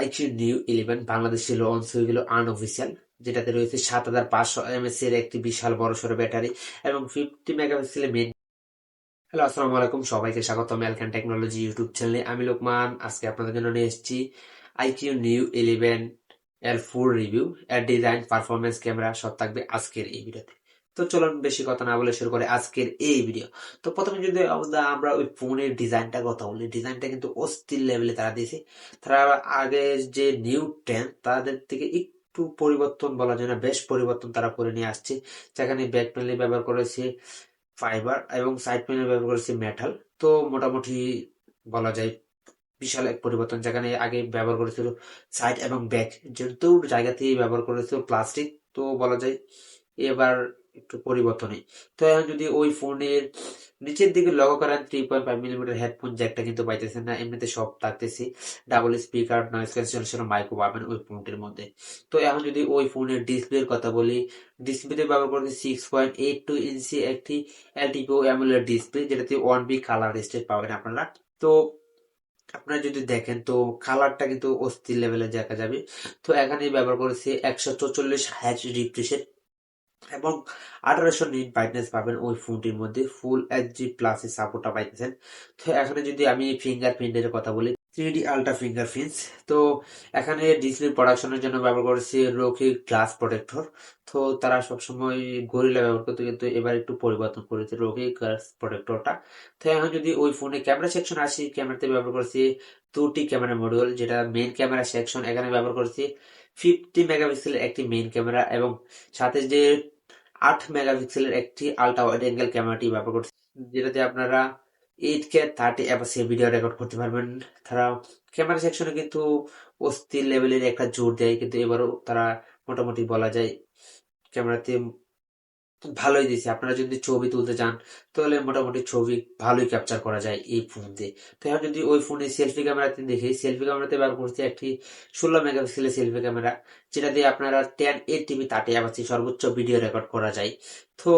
IQ Neo eleven বাংলাদেশে launch হয়ে গেল আনঅফিসিয়াল যেটাতে রয়েছে সাত হাজার পাঁচশো এমএস এর একটি বিশাল বড় সড়ো ব্যাটারি এবং ফিফটি মেগাপিক্সেলের মেন হ্যালো আসসালামু আলাইকুম, সবাইকে স্বাগত ম্যালকান টেকনোলজি ইউটিউব চ্যানেলে আমি লোকমান, আজকে আপনাদের জন্য নিয়ে এসেছি আইকিউ নিউ ইলেভেন এর ফুল রিভিউ এর ডিজাইন পারফরমেন্স ক্যামেরা সব থাকবে আজকের এই ভিডিওতে তো চলুন বেশি কথা না বলে শুরু করে আজকের এই ভিডিও তো প্রথমে যদি আমরা- ওই ফোনের ডিজাইনটা কথা বলি ডিজাইনটা কিন্তু অস্থির লেভেলে তারা দিয়েছে। তারা আগে যে নিউ টেন তাদের থেকে একটু পরিবর্তন বলা যায় না, বেশ পরিবর্তন তারা করে নিয়ে আসছে। যেখানে ব্যাক প্যানেলে ব্যবহার করেছে ফাইবার এবং সাইড প্যানেলে ব্যবহার করেছে মেটাল তো মোটামুটি বলা যায় বিশাল এক পরিবর্তন। যেখানে আগে ব্যবহার করেছিল সাইড এবং ব্যাক যেহেতু জায়গাতেই ব্যবহার করেছিল প্লাস্টিক তো বলা যায় এবার একটু পরিবর্তনই। তো এখন যদি ওই ফোনের নিচের দিকে লগো করেন three point five millimetre headphone জ্যাকটা কিন্তু পাইতেছেন না, এমনিতে সব থাকতেছে double speaker noise cancellation micro পাবেন ওই ফোনটির মধ্যে। তো এখন যদি ওই ফোনের ডিসপ্লের কথা বলি ডিসপ্লেতে ব্যবহার করতে six point eight two inch একটি এলটিপিও অ্যামুলার ডিসপ্লে যেটাতে ওয়ান বি কালার স্টেট পাবেন আপনারা। তো আপনারা যদি দেখেন, তো কালারটা কিন্তু অস্থির লেভেলে দেখা যাবে। তো এখানে ব্যবহার করেছে একশো চৌচল্লিশ হ্যাচ রিফ্রেশের এবং আঠারোশো নিট ব্রাইটনেস পাবেন ওই ফোনটির মধ্যে ফুল এইচডি প্লাস সাপোর্টটা পাইতেছেন। তো এখানে যদি আমি ফিঙ্গারপ্রিন্টের কথা বলি থ্রি ডি আলট্রা ফিঙ্গারপ্রিন্টস তো এখানে ডিসপ্লে প্রোডাকশনের জন্য ব্যবহার করেছে রোকি গ্লাস প্রোটেক্টর তো তারা সবসময় গরিলা ব্যবহার করতে, কিন্তু এবার একটু পরিবর্তন করেছে রোকি গ্লাস প্রোটেক্টরটা তো এখন যদি ওই ফোনে ক্যামেরা সেকশন আসি ক্যামেরাতে ব্যবহার করেছি দুটি ক্যামেরা মডিউল যেটা মেইন ক্যামেরা সেকশন এখানে ব্যবহার করেছি ফিফটি মেগাপিক্সেলের একটি মেইন ক্যামেরা এবং সাথে যে আট মেগাপিক্সেলের একটি আলট্রা ওয়াইড অ্যাঙ্গেল ক্যামেরাটি ব্যবহার করছে, যেটাতে আপনারা eight K thirty FPS video record করতে পারবেন। তারা ক্যামেরা সেকশনে কিন্তু অস্থির লেভেলের একটা জোর দেয়, কিন্তু এবারও তারা মোটামুটি বলা যায় ক্যামেরাতে ভালোই দিয়েছে। আপনারা যদি ছবি তুলতে চান, তাহলে মোটামুটি ছবি ভালোই ক্যাপচার করা যায় এই ফোন দিয়ে তো এখন যদি ওই ফোনে সেলফি ক্যামেরাতে দেখি সেলফি ক্যামেরাতে ব্যবহার করছে একটি ষোলো মেগাপিক্সেলের সেলফি ক্যামেরা যেটা দিয়ে আপনারা টেন এইট টিভি তাতে আবার সর্বোচ্চ ভিডিও রেকর্ড করা যায়। তো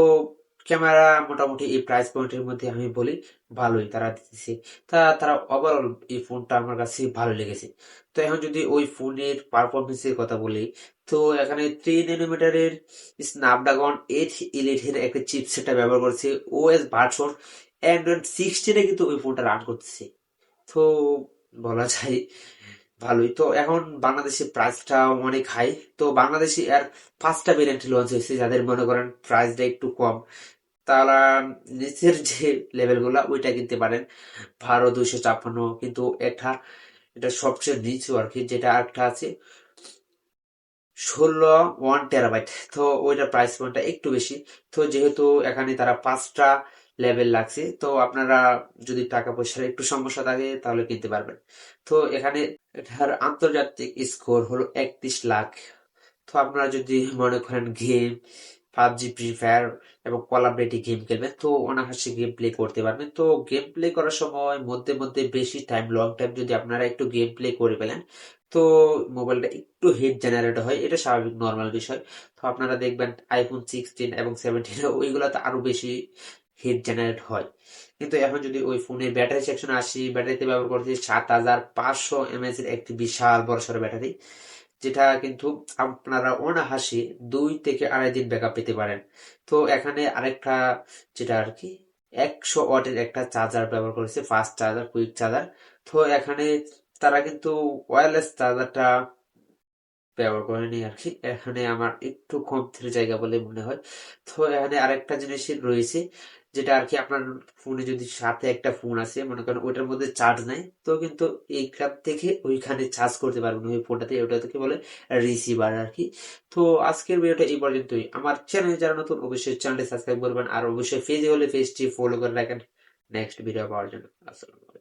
ক্যামেরা মোটামুটি এই প্রাইস পয়েন্টের মধ্যে আমি বলি ভালোই তারা দিতেছে। তা তারা ওভারঅল এই ফোনটা আমার কাছে ভালো লেগেছে। তো এখন যদি ওই ফোনের পারফরমেন্সের কথা বলি, তো এখানে থ্রি ন্যানোমিটারের স্ন্যাপড্রাগন এইট ইলেটের একটা চিপসেটটা ব্যবহার করছে। ও ওএস ভার্সন অ্যান্ড্রয়েড সিক্সটিনে কিন্তু ওই ফোনটা রান করতেছে। তো বলা যায় ভালোই। তো এখন বাংলাদেশে প্রাইসটা অনেক হাই তো বাংলাদেশে আর পাঁচটা ভেরিয়েন্ট লঞ্চ হয়েছে যাদের মনে করেন প্রাইসটা একটু কম, তারা নিচের যে লেভেলগুলো ওইটা কিনতে পারেন। বারো, দুইশো ছাপ্পান্ন, কিন্তু এটা এটা সবচেয়ে নিচু আর কি যেটা একটা আছে, ষোলো ওয়ান টেরাবাইট তো ওইটার প্রাইস পয়েন্টটা একটু বেশি। তো যেহেতু এখানে তারা পাঁচটা লেভেল লাগছে। তো আপনারা যদি টাকা পয়সার একটু সমস্যা থাকে, তাহলে কিনতে পারবেন। তো এখানে এটার আন্তর্জাতিক স্কোর হলো একত্রিশ লাখ। তো আপনারা যদি মনে করেন গেম পাবজি ফ্রি ফায়ার এবং কল অফ গেম খেলবেন, তো অনায়াসে গেম প্লে করতে পারবেন। তো গেম প্লে করার সময় মধ্যে মধ্যে বেশি টাইম লং টাইম যদি আপনারা একটু গেম প্লে করে ফেলেন, তো মোবাইলটা একটু হিট জেনারেট হয়। এটা স্বাভাবিক নর্মাল বিষয়। তো আপনারা দেখবেন আইফোন সিক্সটিন এবং সেভেন্টিন ওইগুলোতে আরও বেশি হিট জেনারেট হয়। কিন্তু এখন যদি ওই ফোনের ব্যাটারি সেকশনে আসি, ব্যাটারিতে ব্যবহার করছি সাত হাজার পাঁচশো এমএএচ এর একটি বিশাল বড়সড় ব্যাটারি, যেটা কিন্তু আপনারা অনাহাসি দুই থেকে আড়াই দিন ব্যাকআপ পেতে পারেন। তো এখানে আরেকটা যেটা আর কি, একশো ওয়াটের একটা চার্জার ব্যবহার করেছে ফাস্ট চার্জার কুইক চার্জার তো এখানে তারা কিন্তু ওয়্যারলেস চার্জারটা ব্যবহার করেনি আর কি। এখানে আমার একটু কমতির জায়গা বলে মনে হয়। তো এখানে আরেকটা জিনিস রয়েছে যেটা আর কি আপনার ফোনে যদি সাথে একটা ফোন আছে মনে করেন ওইটার মধ্যে চার্জ নাই, তো কিন্তু এইখান থেকে ওইখানে চার্জ করতে পারবেন ওই ফোনটাতে ওটা থেকে বলে রিসিভার আর কি। তো আজকের ভিডিওটা এই পর্যন্তই। আমার চ্যানেল যারা নতুন, অবশ্যই চ্যানেলটি সাবস্ক্রাইব করবেন, আর অবশ্যই ফেজে হলে পেজটি ফলো করে রাখেন। নেক্সট ভিডিও পাওয়ার জন্য। আসসালাম